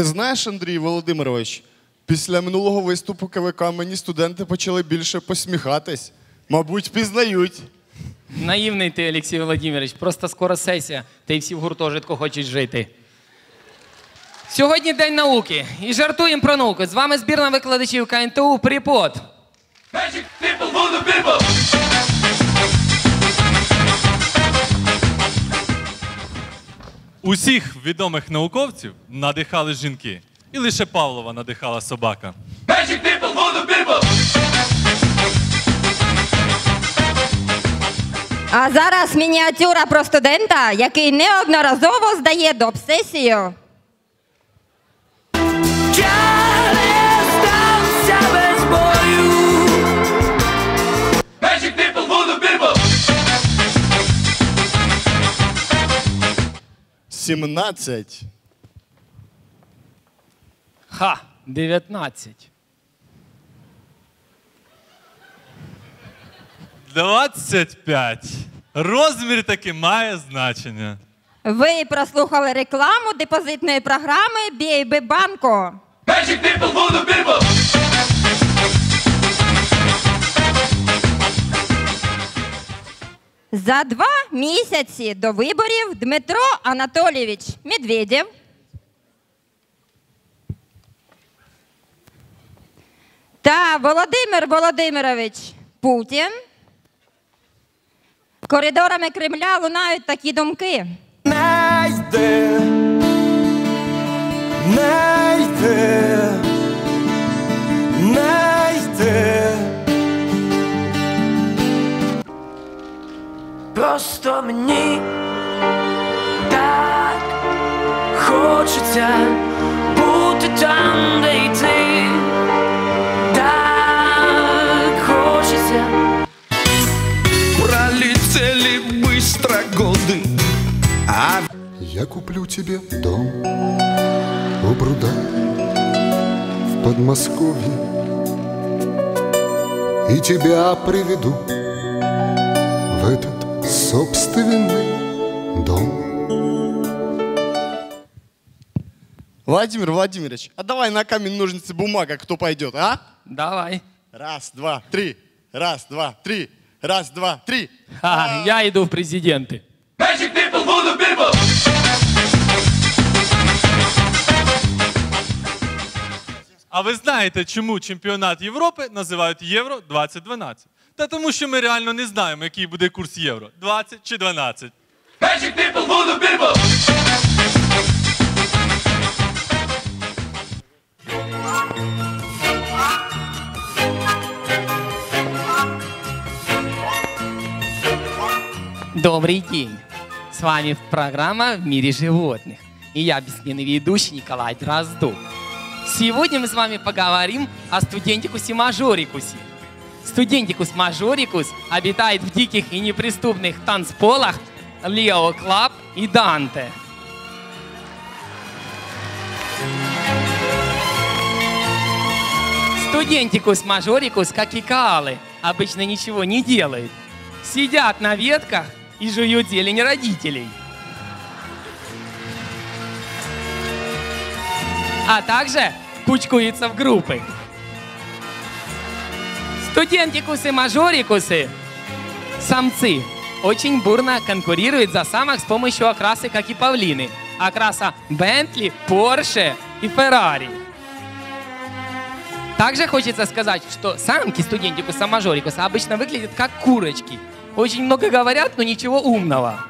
Ти знаєш, Андрій Володимирович, після минулого виступу КВК мені студенти почали більше посміхатись. Мабуть, пізнають. Наївний ти, Олексій Володимирович, просто скоро сесія, та й всі в гуртожитку хочуть жити. Сьогодні День науки і жартуємо про науку. З вами збірна викладачів КНТУ Припод. Magic people people. Усіх відомих науковців надихали жінки. І лише Павлова надихала собака. Magic people for the people. А зараз мініатюра про студента, який неодноразово здає до обсесію. Magic 17. Ха, 19. 25. Розмір таки має значення. Ви прослухали рекламу депозитної програми BAB банку. Magic people the people. За два місяці до виборів Дмитро Анатолійович Медведєв. Та Володимир Володимирович Путін. Коридорами Кремля лунають такі думки. Не йде, не йде, Просто мені так хочеться бути там, де й ти. Так хочеться. Пролетели быстро годы, а Я куплю тебе дом у пруда в Подмосковье И тебя приведу в этот собственный дом Владимир Владимирович, а давай на камень, ножницы, бумага, кто пойдет, а? Давай. Раз, два, три. Раз, два, три. Раз, два, три. Ха, я йду в президенти. Magic people for the people. А ви знаєте, чому чемпіонат Європи називають Євро 2012? Та тому, що ми реально не знаємо, який буде курс євро 20 чи 12. Magic people the people. Добрый день. С вами программа «В мире животных». И я бессменный ведущий Николай Дроздов. Сегодня мы с вами поговорим о студентикусе мажорикусе. Студентикус мажорикус обитает в диких и неприступных танцполах Лео Клаб и Данте. Студентикус мажорикус, как и каалы, обычно ничего не делают. Сидят на ветках и жуют зелень родителей. А также кучкуются в группы. Студентикусы-мажорикусы, самцы, очень бурно конкурируют за самок с помощью окрасы, как и павлины. Окраса Бентли, Порше и Феррари. Также хочется сказать, что самки студентикуса мажорикуса обычно выглядят как курочки. Очень много говорят, но ничего умного.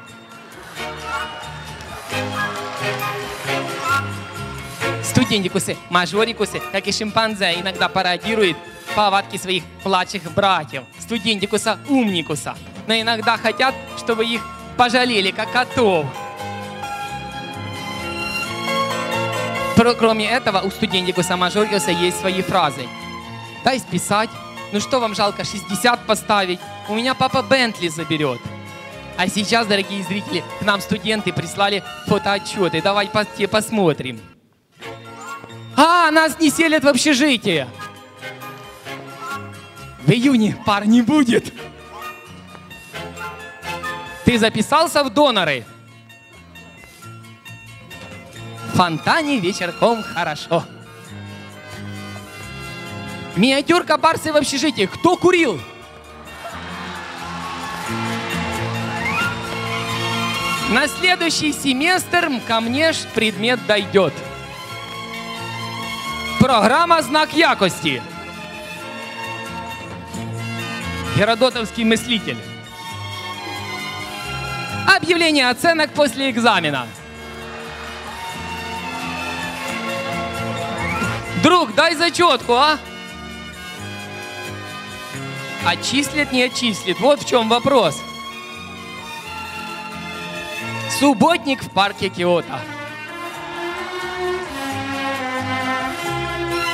Студентикусы, мажорикусы, как и шимпанзе, иногда пародируют повадки своих младших братьев, студентикуса умникуса. Но иногда хотят, чтобы их пожалели, как котов. Кроме этого, у студентикуса мажорикуса есть свои фразы. Дай списать. Ну что вам жалко, 60 поставить? У меня папа Бентли заберет. А сейчас, дорогие зрители, к нам студенты прислали фотоотчеты. Давай по- те посмотрим. А, нас не селят в общежитие. В июне пар не будет. Ты записался в доноры? В фонтане вечерком хорошо. Миниатюрка Барсы в общежитии. Кто курил? На следующий семестр ко мне ж предмет дойдет. Программа «Знак якости». Геродотовский мыслитель. Объявление оценок после экзамена. Друг, дай зачетку, а? Отчислят, не отчислят. Вот в чем вопрос. Субботник в парке Киото.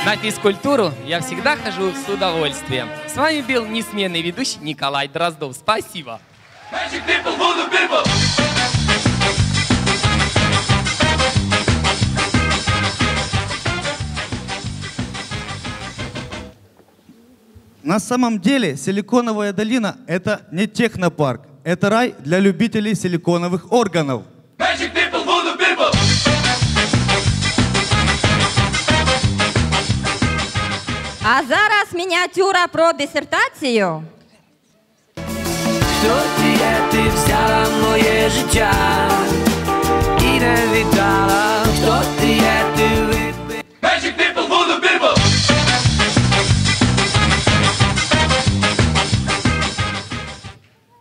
На физкультуру я всегда хожу с удовольствием. С вами был несменный ведущий Николай Дроздов. Спасибо. Magic people, voodoo people. На самом деле Силиконовая долина – это не технопарк. Это рай для любителей силиконовых органов. Magic people, voodoo people. А зараз мініатюра про дисертацію. Хто ти є, ти взяла моє життя і не віддала. Хто ти є, ти випи. Magic people, voodoo people.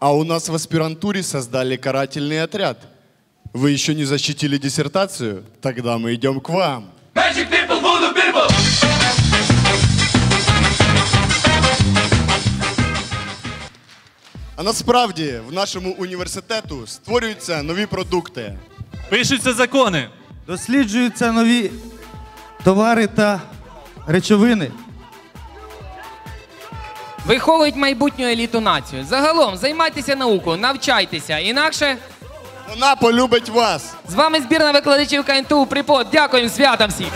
А у нас в аспирантуре создали карательный отряд. Вы еще не защитили диссертацию? Тогда мы идем к вам. Magic people, voodoo people. А насправді в нашому університету створюються нові продукти. Пишуться закони. Досліджуються нові товари та речовини. Виховують майбутню еліту націю. Загалом займайтеся наукою, навчайтеся. Інакше Вона полюбить вас. з вами збірна викладачів КНТУ Припод. Дякуємо святом всім.